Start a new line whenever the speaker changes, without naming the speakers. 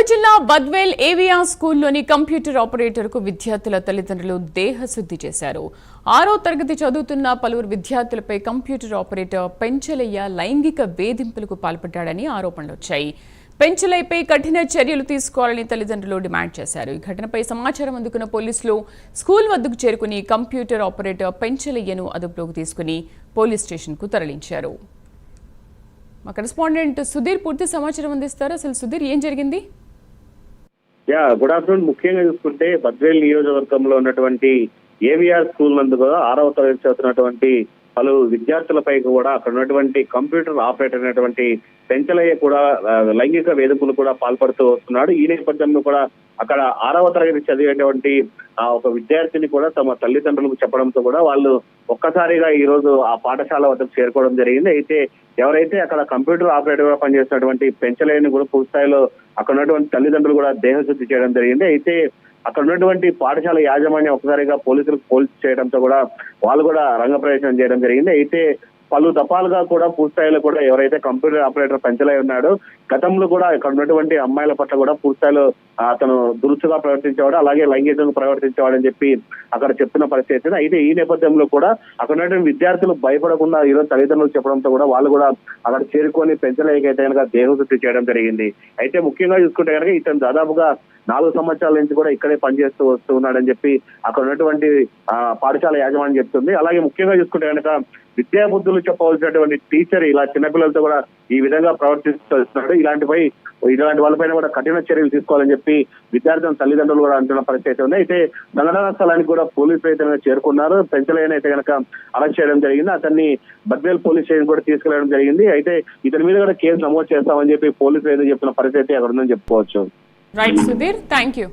కడప జిల్లా బద్వేల్ ఏవియా స్కూల్లోని కంప్యూటర్ ఆపరేటర్కు విద్యార్థుల తల్లిదండ్రులు దేహశుద్ధి చేశారు. ఆరో తరగతి చదువుతున్న పలువురు విద్యార్థులపై కంప్యూటర్ ఆపరేటర్ పెంచలయ్య లైంగిక వేధింపులకు పాల్పడ్డాడని ఆరోపణలు వచ్చాయి. పెంచలైపై కఠిన చర్యలు తీసుకోవాలని తల్లిదండ్రులు డిమాండ్ చేశారు. ఈ ఘటనపై సమాచారం అందుకున్న పోలీసులు స్కూల్ వద్దకు చేరుకుని కంప్యూటర్ ఆపరేటర్ పెంచలయ్యను అదుపులోకి తీసుకుని పోలీస్ స్టేషన్కు తరలించారు. మా కరెస్పాండెంట్ సుధీర్ పూర్తి సమాచారం అందిస్తారు? అసలు సుధీర్ ఏం జరిగింది?
Yeah good afternoon. ముఖ్యంగా చూసుకుంటే బద్వేల్ నియోజకవర్గంలో ఉన్నటువంటి ఏవిఆర్ స్కూల్ నందు కూడా ఆరవ తరగతి చదువుతున్నటువంటి పలు విద్యార్థులపై కూడా అక్కడ ఉన్నటువంటి కంప్యూటర్ ఆపరేటర్ అయినటువంటి పెంచలయ్య కూడా లైంగిక వేధింపులు కూడా పాల్పడుతూ వస్తున్నాడు. ఈ నేపథ్యంలో కూడా అక్కడ ఆరవ తరగతి చదివేటువంటి ఆ ఒక విద్యార్థిని కూడా తమ తల్లిదండ్రులకు చెప్పడంతో కూడా వాళ్ళు ఒక్కసారిగా ఈ రోజు ఆ పాఠశాల వద్దకు చేరుకోవడం జరిగింది. అయితే ఎవరైతే అక్కడ కంప్యూటర్ ఆపరేటర్గా పనిచేస్తున్నటువంటి పెంచలేని కూడా పూర్తి స్థాయిలో అక్కడ ఉన్నటువంటి తల్లిదండ్రులు కూడా దేహశుద్ధి చేయడం జరిగింది. అయితే అక్కడ ఉన్నటువంటి పాఠశాల యాజమాన్యం ఒకసారిగా పోలీసులకు పోల్చి చేయడంతో కూడా వాళ్ళు కూడా రంగప్రవేశం చేయడం జరిగింది. అయితే పలు దఫాలుగా కూడా పూర్తిస్థాయిలో కూడా ఎవరైతే కంప్యూటర్ ఆపరేటర్ పెంచలై ఉన్నాడో గతంలో కూడా ఇక్కడ ఉన్నటువంటి అమ్మాయిల పట్ల కూడా పూర్తిస్థాయిలో అతను దురుసుగా ప్రవర్తించేవాడు అలాగే లైంగికంగా ప్రవర్తించేవాడు అని చెప్పి అక్కడ చెప్తున్న పరిస్థితి అయితే ఈ నేపథ్యంలో కూడా అక్కడ ఉన్నటువంటి విద్యార్థులు భయపడకుండా ఈరోజు తల్లిదండ్రులు చెప్పడంతో కూడా వాళ్ళు కూడా అక్కడ చేరుకొని పెంచలేకైతే కనుక దేహశుద్ధి చేయడం జరిగింది. అయితే ముఖ్యంగా చూసుకుంటే కనుక ఇతను దాదాపుగా నాలుగు సంవత్సరాల నుంచి కూడా ఇక్కడే పనిచేస్తూ వస్తూ ఉన్నాడని చెప్పి అక్కడ ఉన్నటువంటి ఆ, పాఠశాల యాజమాన్యం చెప్తుంది. అలాగే ముఖ్యంగా చూసుకుంటే కనుక విద్యాబుద్ధులు చెప్పవలసినటువంటి టీచర్ ఇలా చిన్నపిల్లలతో కూడా ఈ విధంగా ప్రవర్తిస్తున్నాడు ఇలాంటిపై ఇలాంటి వాళ్ళపైన కూడా కఠిన చర్యలు తీసుకోవాలని చెప్పి విద్యార్థుల తల్లిదండ్రులు కూడా అంటున్న పరిస్థితి ఉంది. అయితే సంఘటనా స్థలానికి కూడా పోలీసులు అయితే చేరుకున్నారు. పెంచలేని అయితే కనుక అరెస్ట్ చేయడం జరిగింది. అతన్ని బద్వేల్ పోలీస్ స్టేషన్ కూడా తీసుకెళ్ళడం జరిగింది. అయితే ఇతని మీద కూడా కేసు నమోదు చేస్తామని చెప్పి పోలీసులు ఏదో చెప్పిన పరిస్థితి అక్కడ ఉందని చెప్పుకోవచ్చు.
Right Sudheer thank you